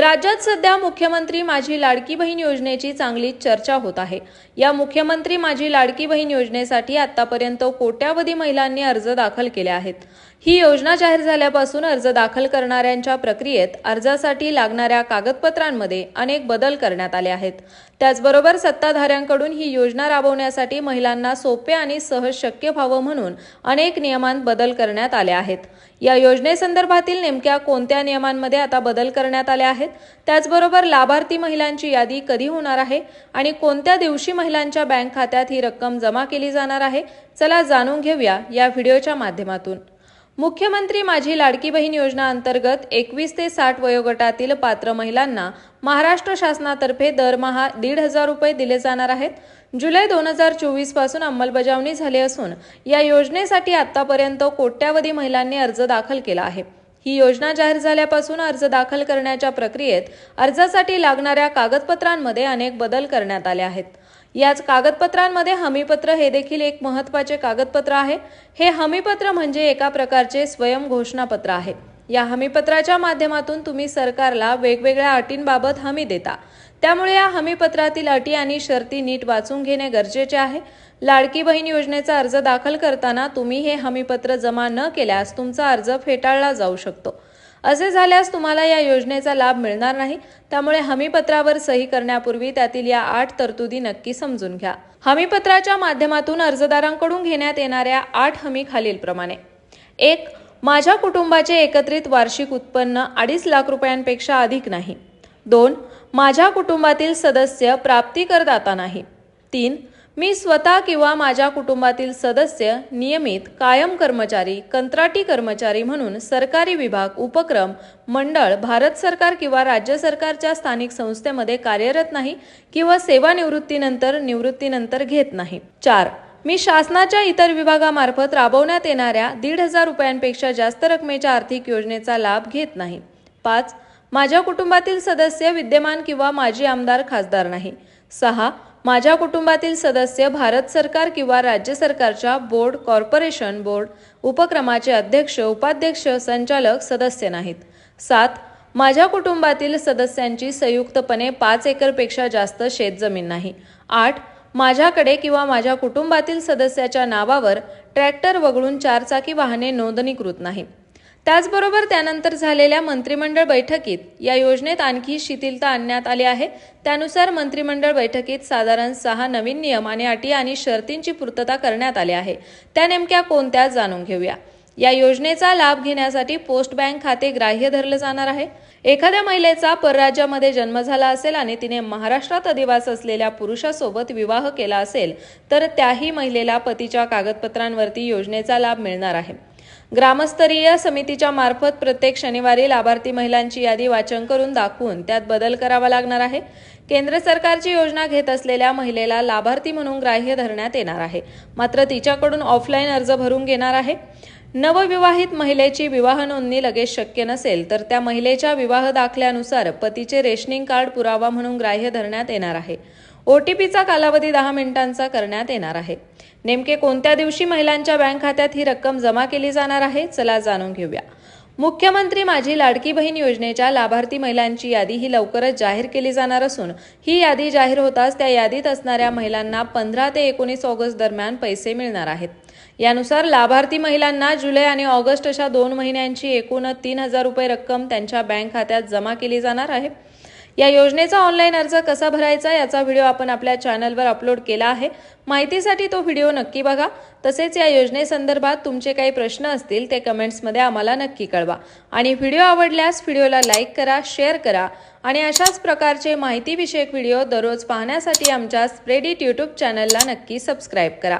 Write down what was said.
राज्यात सध्या मुख्यमंत्री माझी लाडकी बहीण योजनेची चांगलीच चर्चा होत आहे. या मुख्यमंत्री माझी लाडकी बहीण योजनेसाठी आतापर्यंत कोट्यावधी महिलांनी अर्ज दाखल केले आहेत. ही योजना जाहीर झाल्यापासून अर्ज दाखल करणाऱ्यांच्या प्रक्रियेत अर्जासाठी लागणाऱ्या कागदपत्रांमध्ये अनेक बदल करण्यात आले आहेत. त्याचबरोबर सत्ताधाऱ्यांकडून ही योजना राबवण्यासाठी महिलांना सोपे आणि सहज शक्य व्हावं म्हणून अनेक नियमांत बदल करण्यात आले आहेत. या योजनेसंदर्भातील नेमक्या कोणत्या नियमांमध्ये आता बदल करण्यात आले आहेत? त्याचबरोबर लाभार्थी महिलांची यादी कधी होणार आहे? आणि कोणत्या दिवशी महिलांच्या बँक खात्यात ही रक्कम जमा केली जाणार आहे? चला जाणून घेऊया या व्हिडिओच्या माध्यमातून. मुख्यमंत्री माझी लाडकी बहीण योजना अंतर्गत एकवीस ते साठ वयोगटातील पात्र महिलांना महाराष्ट्र शासनातर्फे दरमहा दीड हजार रुपये दिले जाणार आहेत. जुलै दोन हजार चोवीसपासून अंमलबजावणी झाली असून या योजनेसाठी आतापर्यंत कोट्यावधी महिलांनी अर्ज दाखल केला आहे. ही योजना जाहीर झाल्यापासून अर्ज दाखल करण्याच्या प्रक्रियेत अर्जासाठी लागणाऱ्या कागदपत्रांमध्ये अनेक बदल करण्यात आले आहेत. याच कागदपत्रांमध्ये हमीपत्र हे देखील एक महत्त्वाचे कागदपत्र आहे. हे हमीपत्र म्हणजे एका प्रकारचे स्वयं घोषणापत्र आहे. या हमीपत्राच्या माध्यमातून तुम्ही सरकारला वेगवेगळ्या अटींबाबत हमी देता. त्यामुळे या हमीपत्रातील अटी आणि शर्ती नीट वाचून घेणे गरजेचे आहे. लाडकी बहीण योजनेचा अर्ज दाखल करताना तुम्ही हे हमीपत्र जमा न केल्यास तुमचा अर्ज फेटाळला जाऊ शकतो. असे झाल्यास तुम्हाला या योजनेचा लाभ मिळणार नाही. त्यामुळे हमीपत्रावर सही करण्यापूर्वी त्यातील या आठ तरतुदी नक्की समजून घ्या. हमीपत्राच्या माध्यमातून अर्जदारांकडून घेण्यात येणाऱ्या आठ हमी खालीलप्रमाणे. एक माझ्या कुटुंबाचे एकत्रित वार्षिक उत्पन्न अडीच लाख रुपयांपेक्षा अधिक नाही. दोन माझ्या कुटुंबातील सदस्य प्राप्ती करदाता नाही. तीन मी स्वतः किंवा माझ्या कुटुंबातील सदस्य नियमित कायम कर्मचारी कंत्राटी कर्मचारी म्हणून सरकारी विभाग उपक्रम मंडळ भारत सरकार किंवा राज्य सरकारच्या स्थानिक संस्थेमध्ये कार्यरत नाही किंवा सेवानिवृत्तीनंतर निवृत्तीनंतर घेत नाही. चार मी शासनाच्या इतर विभागामार्फत राबवण्यात येणाऱ्या दीड हजार रुपयांपेक्षा जास्त रकमेच्या आर्थिक योजनेचा लाभ घेत नाही. पाच माझ्या कुटुंबातील सदस्य विद्यमान किंवा माजी आमदार खासदार नाही. सहा माझ्या कुटुंबातील सदस्य भारत सरकार किंवा राज्य सरकारच्या बोर्ड कॉर्पोरेशन बोर्ड उपक्रमाचे अध्यक्ष उपाध्यक्ष संचालक सदस्य नाहीत. सात माझ्या कुटुंबातील सदस्यांची संयुक्तपणे पाच एकरपेक्षा जास्त शेतजमीन नाही. आठ माझ्याकडे किंवा माझ्या कुटुंबातील सदस्याच्या नावावर ट्रॅक्टर वगळून चारचाकी वाहने नोंदणीकृत नाही. त्याचबरोबर त्यानंतर झालेल्या मंत्रिमंडळ बैठकीत या योजनेत आणखी शिथिलता आणण्यात आली आहे. त्यानुसार मंत्रिमंडळ बैठकीत साधारण सहा नवीन नियम आणि अटी आणि शर्तींची पूर्तता करण्यात आली आहे. त्या नेमक्या कोणत्या जाणून घेऊया. या योजनेचा लाभ घेण्यासाठी पोस्ट बँक खाते ग्राह्य धरलं जाणार आहे. एखाद्या महिलेचा परराज्यामध्ये जन्म झाला असेल आणि तिने महाराष्ट्रात अधिवास असलेल्या पुरुषासोबत विवाह केला असेल तर त्याही महिलेला पतीच्या कागदपत्रांवरती योजनेचा लाभ मिळणार आहे. ग्रामस्तरीय समितीच्या मार्फत प्रत्येक शनिवारी लाभार्थी महिलांची यादी वाचन करून दाखवून त्यात बदल करावा लागणार आहे. केंद्र सरकारची योजना घेत असलेल्या महिलेला लाभार्थी म्हणून ग्राह्य धरण्यात येणार आहे. मात्र तिच्याकडून ऑफलाईन अर्ज भरून घेणार आहे. नवविवाहित महिलेची विवाह नोंदणी लगेच शक्य नसेल तर त्या महिलेच्या विवाह दाखल्यानुसार पतीचे रेशनिंग कार्ड पुरावा म्हणून ग्राह्य धरण्यात येणार आहे. ओ टी पीचा कालावधी दहा मिनिटांचा करण्यात येणार आहे. नेमके कोणत्या दिवशी महिलांच्या बँक खात्यात ही रक्कम जमा केली जाणार आहे चला जाणून घेऊया. मुख्यमंत्री माझी लाडकी बहीण योजनेच्या लाभार्थी महिलांची यादी ही लवकरच जाहीर केली जाणार असून ही यादी जाहीर होताच त्या यादीत असणाऱ्या महिलांना पंधरा ते एकोणीस ऑगस्ट दरम्यान पैसे मिळणार आहेत. यानुसार लाभार्थी महिलांना जुलै आणि ऑगस्ट अशा दोन महिन्यांची एकूण तीन हजार रुपये रक्कम त्यांच्या बँक खात्यात जमा केली जाणार आहे. या योजनेचा ऑनलाईन अर्ज कसा भरायचा याचा व्हिडिओ आपण आपल्या चॅनलवर अपलोड केला आहे. माहितीसाठी तो व्हिडिओ नक्की बघा. तसेच या योजनेसंदर्भात तुमचे काही प्रश्न असतील ते कमेंट्समध्ये आम्हाला नक्की कळवा. आणि व्हिडिओ आवडल्यास व्हिडिओला लाईक करा शेअर करा. आणि अशाच प्रकारचे माहितीविषयक व्हिडिओ दररोज पाहण्यासाठी आमच्या स्प्रेडिट यूट्यूब चॅनलला नक्की सबस्क्राईब करा.